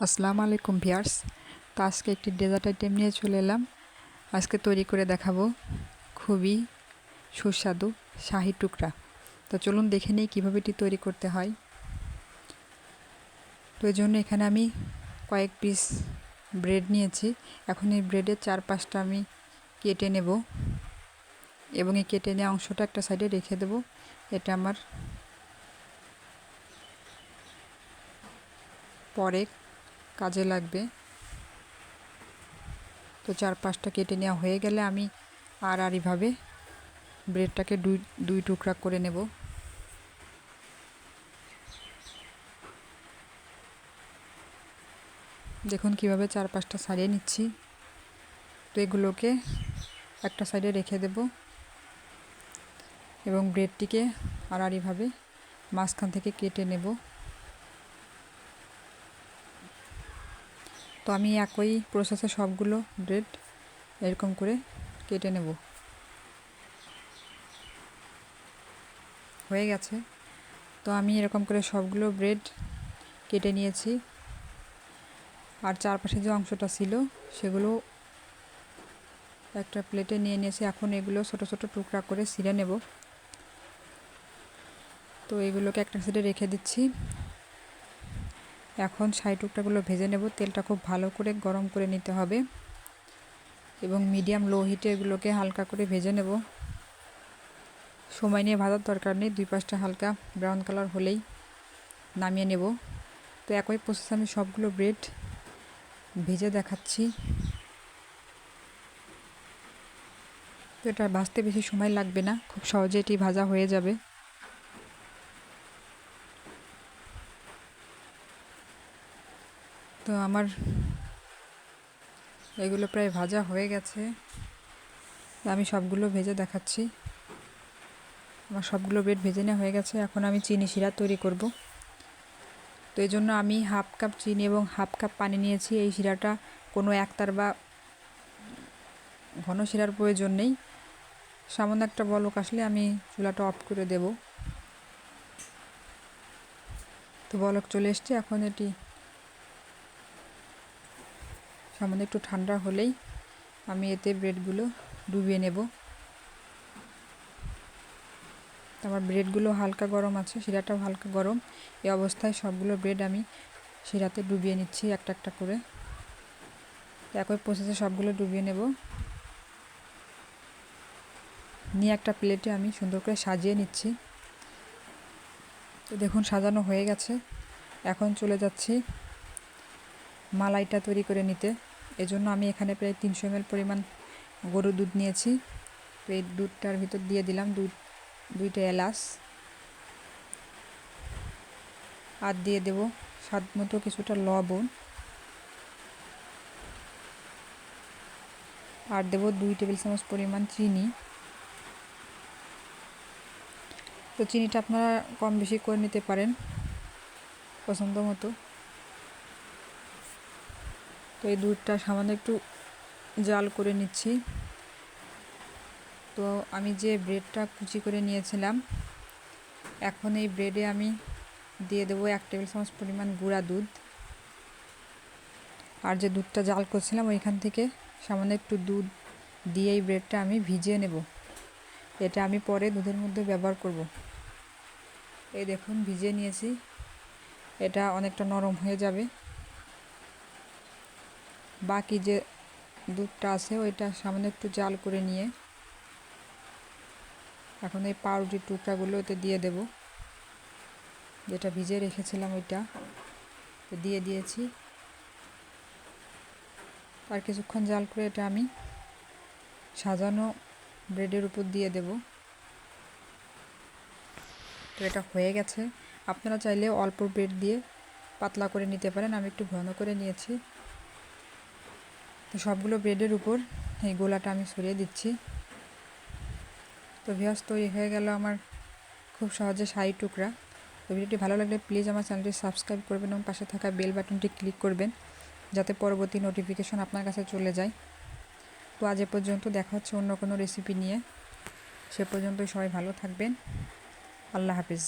আসসালামু আলাইকুম ভিয়ার্স। তো আজকে একটি ডেজার্ট আইটেম নিয়ে চলে এলাম। আজকে তৈরি করে দেখাবো খুবই সুস্বাদু শাহি টুকরা। তো চলুন দেখে নিই কীভাবে এটি তৈরি করতে হয়। তো এই জন্য এখানে আমি কয়েক পিস ব্রেড নিয়েছি। এখন এই ব্রেডের চার পাঁচটা আমি কেটে নেব এবং এই কেটে নেওয়া অংশটা একটা সাইডে রেখে দেব। এটা আমার পরে কাজে লাগবে। তো চার পাঁচটা কেটে নেওয়া হয়ে গেলে আমি আর আরইভাবে ব্রেডটাকে দুই দুই টুকরা করে নেব। দেখুন কীভাবে চার পাঁচটা সারিয়ে নিচ্ছি। তো এগুলোকে একটা সাইডে রেখে দেব এবং ব্রেডটিকে আড়াআড়িভাবে মাঝখান থেকে কেটে নেব। তো আমি একই প্রসেসে সবগুলো ব্রেড এরকম করে কেটে নেব। হয়ে গেছে। তো আমি এরকম করে সবগুলো ব্রেড কেটে নিয়েছি। আর চারপাশে যে অংশটা ছিল, সেগুলো একটা প্লেটে নিয়ে নিয়েছি। এখন এগুলো ছোট ছোট টুকরা করে ছিঁড়ে নেব। তো এগুলোকে একটা সাইডে রেখে দিচ্ছি। এখন সাই টুকটাগুলো ভেজে নেব। তেলটা খুব ভালো করে গরম করে নিতে হবে এবং মিডিয়াম লো হিটে এগুলোকে হালকা করে ভেজে নেব। সময় নিয়ে ভাজার দরকার নেই, দুই পাঁচটা হালকা ব্রাউন কালার হলেই নামিয়ে নেব। তো একই প্রসেস আমি সবগুলো ব্রেড ভেজে দেখাচ্ছি। তো এটা ভাজতে বেশি সময় লাগবে না, খুব সহজে এটি ভাজা হয়ে যাবে। তো আমার এগুলো প্রায় ভাজা হয়ে গেছে। আমি সবগুলো ভেজে দেখাচ্ছি। আমার সবগুলো ব্রেড ভেজে নেওয়া হয়ে গেছে। এখন আমি চিনি শিরা তৈরি করব। তো এই জন্য আমি হাফ কাপ চিনি এবং হাফ কাপ পানি নিয়েছি। এই শিরাটা কোনো একতার বা ঘন শিরার প্রয়োজন নেই। সামান্য একটা বলক আসলে আমি চুলাটা অফ করে দেব। তো বলক চলে এসছে। এখন এটি সামান্য একটু ঠান্ডা হলেই আমি এতে ব্রেডগুলো ডুবিয়ে নেব। আমার ব্রেডগুলো হালকা গরম আছে, শিরাটাও হালকা গরম। এই অবস্থায় সবগুলো ব্রেড আমি শিরাতে ডুবিয়ে নিচ্ছি একটা একটা করে। একই প্রসেসে সবগুলো ডুবিয়ে নেব। নিয়ে একটা প্লেটে আমি সুন্দর করে সাজিয়ে নিচ্ছি। তো দেখুন, সাজানো হয়ে গেছে। এখন চলে যাচ্ছি মালাইটা তৈরি করে নিতে। এজন্য আমি এখানে প্রায় তিনশো এমএল পরিমাণ গরু দুধ নিয়েছি। তো এই দুধটার ভিতর দিয়ে দিলাম দুধ, দুইটা এলাচ। আর দিয়ে দেব স্বাদ মতো কিছুটা লবণ। আর দেব দুই টেবিল চামচ পরিমাণ চিনি। তো চিনিটা আপনারা কম বেশি করে নিতে পারেন পছন্দ মতো। তো এই দুধটা সামান্য একটু জাল করে নিচ্ছি। তো আমি যে ব্রেডটা কুচি করে নিয়েছিলাম, এখন এই ব্রেডে আমি দিয়ে দেবো এক টেবিল চামচ পরিমাণ গুঁড়া দুধ। আর যে দুধটা জাল করছিলাম ওইখান থেকে সামান্য একটু দুধ দিয়ে এই ব্রেডটা আমি ভিজিয়ে নেব। এটা আমি পরে দুধের মধ্যে ব্যবহার করব। এই দেখুন, ভিজিয়ে নিয়েছি। এটা অনেকটা নরম হয়ে যাবে। বাকি যে দুধটা আছে, ওইটা সামান্য একটু জাল করে নিয়ে এখন এই পাউরুটির টুকরাগুলো ওতে দিয়ে দেব। যেটা ভিজে রেখেছিলাম ওইটা দিয়ে দিয়েছি। আর কিছুক্ষণ জাল করে এটা আমি সাজানো ব্রেডের উপর দিয়ে দেব। তো এটা হয়ে গেছে। আপনারা চাইলে অল্প ব্রেড দিয়ে পাতলা করে নিতে পারেন। আমি একটু ঘন করে নিয়েছি। তো সবগুলো ব্রেডের উপর এই গোলাটা আমি সরিয়ে দিচ্ছি। তো ভিয়াস তৈরি হয়ে গেল আমার খুব সহজে শাড়ি টুকরা। তো ভিডিওটি ভালো লাগলে প্লিজ আমার চ্যানেলটি সাবস্ক্রাইব করবেন এবং পাশে থাকা বেল বাটনটি ক্লিক করবেন, যাতে পরবর্তী নোটিফিকেশন আপনার কাছে চলে যায়। তো আজ এ পর্যন্ত দেখা হচ্ছে অন্য কোনো রেসিপি নিয়ে। সে পর্যন্ত সবাই ভালো থাকবেন। আল্লাহ হাফিজ।